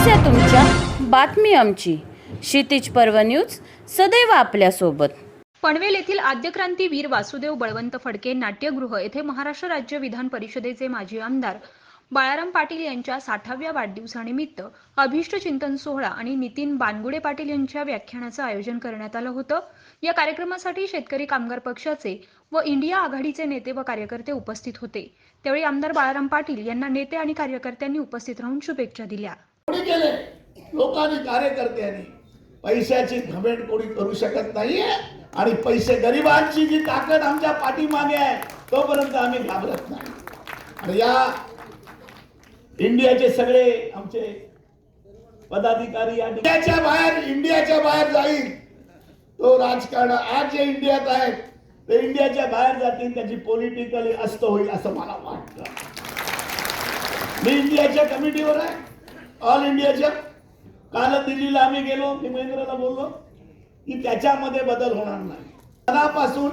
समस्या तुमच्या बातमी आमची. क्षितिज पर्व न्यूज सदैव आपल्यासोबत. पनवेल येथील आद्यक्रांती वीर वासुदेव बळवंत फडके नाट्यगृह येथे महाराष्ट्र राज्य विधान परिषदेचे माजी आमदार बाळाराम पाटील यांच्या साठाव्या वाढदिवसानिमित्त अभिष्ट चिंतन सोहळा आणि नितीन बानगुडे पाटील यांच्या व्याख्यानाचं आयोजन करण्यात आलं होतं. या कार्यक्रमासाठी शेतकरी कामगार पक्षाचे व इंडिया आघाडीचे नेते व कार्यकर्ते उपस्थित होते. त्यावेळी आमदार बाळाराम पाटील यांना नेते आणि कार्यकर्त्यांनी उपस्थित राहून शुभेच्छा दिल्या. कोणी केले. लोकांनी कार्यकर्त्यांनी पैशाची घमेंट कोणी करू शकत नाहीये आणि पैसे गरिबांची जी ताकद आमच्या पाठीमागे आहे तोपर्यंत आम्ही घाबरत नाही. आणि या इंडियाचे सगळे आमचे पदाधिकारी या इंडियाच्या बाहेर इंडियाच्या बाहेर जाईल. तो राजकारण आज जे इंडियात आहेत ते इंडियाच्या बाहेर जातील त्याची पॉलिटिकली अस्त होईल असं मला वाटतं. मी इंडियाच्या कमिटीवर आहे. ऑल इंडियाच्या काल दिल्लीला आम्ही गेलो मी महेंद्रला बोललो की त्याच्यामध्ये बदल होणार नाही. मनापासून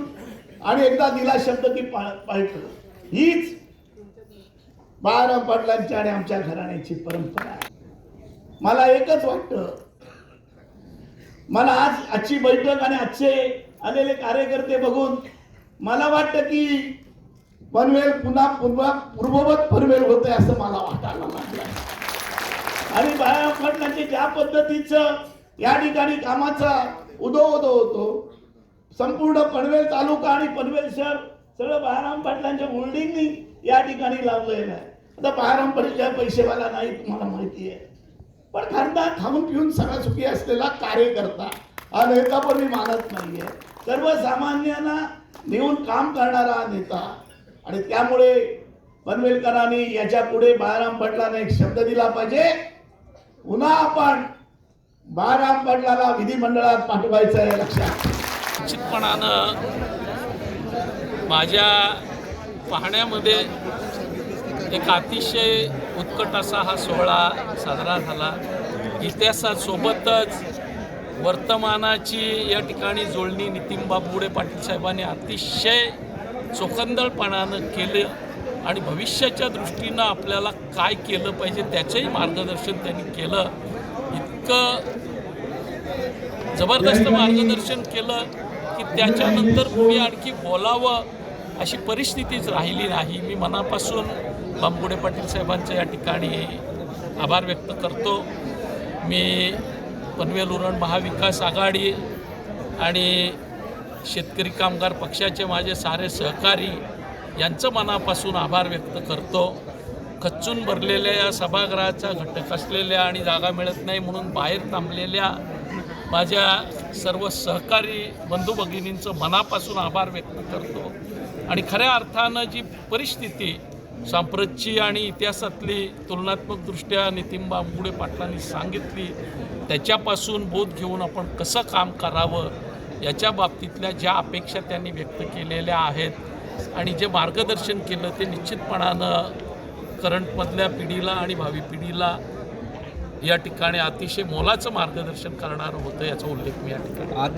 आणि एकदा दिला शब्द की पाळतो हीच बाळाराम पाटलांची आणि आमच्या घराण्याची परंपरा आहे. मला एकच वाटतं मला आज आजची बैठक आणि आजचे आलेले कार्यकर्ते बघून मला वाटतं की पनवेल पुन्हा पुन्हा पूर्ववत पनवेल होतंय असं मला वाटायला लागलं आणि बाया पाटलांचे ज्या पद्धतीचं या ठिकाणी कामाचा उदो उदो होतो. संपूर्ण पनवेल तालुका आणि पनवेल शहर सगळं बाळाराम पाटलांच्या होल्डिंगनी या ठिकाणी लावलेलं आहे. आता बाळाराम पाटील पैसेवाला नाही तुम्हाला माहिती आहे. पण खानदार खाऊन पिऊन सगळा सुखी असलेला कार्यकर्ता हा नेता पण मी मानत नाहीये. सर्वसामान्यांना नेऊन काम करणारा हा नेता. आणि त्यामुळे पनवेलकरांनी याच्यापुढे बाळाराम पाटलांना एक शब्द दिला पाहिजे पुन्हा आपण बाळाराम पाटलाला विधिमंडळात पाठवायचं आहे लक्षात. निश्चितपणानं माझ्या पाहण्यामध्ये एक अतिशय उत्कट असा हा सोहळा साजरा झाला. इतिहासासोबतच वर्तमानाची या ठिकाणी जोडणी नितीन बाबुडे पाटील साहेबांनी अतिशय चोखंदळपणानं केलं. आणि भविष्याच्या दृष्टीनं आपल्याला काय केलं पाहिजे त्याचंही मार्गदर्शन त्यांनी केलं. इतकं जबरदस्त मार्गदर्शन केलं की त्याच्यानंतर कोणी आणखी बोलावं अशी परिस्थितीच राहिली नाही. मी मनापासून बांबुडे पाटील साहेबांच्या या ठिकाणी आभार व्यक्त करतो. मी पनवेल उरण महाविकास आघाडी आणि शेतकरी कामगार पक्षाचे माझे सारे सहकारी यांचं मनापासून आभार व्यक्त करतो. खच्चून भरलेल्या या सभागृहाचा घटक असलेल्या आणि जागा मिळत नाही म्हणून बाहेर थांबलेल्या माझ्या सर्व सहकारी बंधू भगिनींचं मनापासून आभार व्यक्त करतो. आणि खऱ्या अर्थानं जी परिस्थिती सांप्रतची आणि इतिहासातली तुलनात्मकदृष्ट्या नितीन बांबुडे पाटलांनी सांगितली त्याच्यापासून बोध घेऊन आपण कसं काम करावं याच्या बाबतीतल्या ज्या अपेक्षा त्यांनी व्यक्त केलेल्या आहेत आणि जे मार्गदर्शन केलं ते निश्चितपणानं करंटमधल्या पिढीला आणि भावी पिढीला या ठिकाणी अतिशय मोलाचं मार्गदर्शन करणारं होतं याचा उल्लेख मी या ठिकाणी आज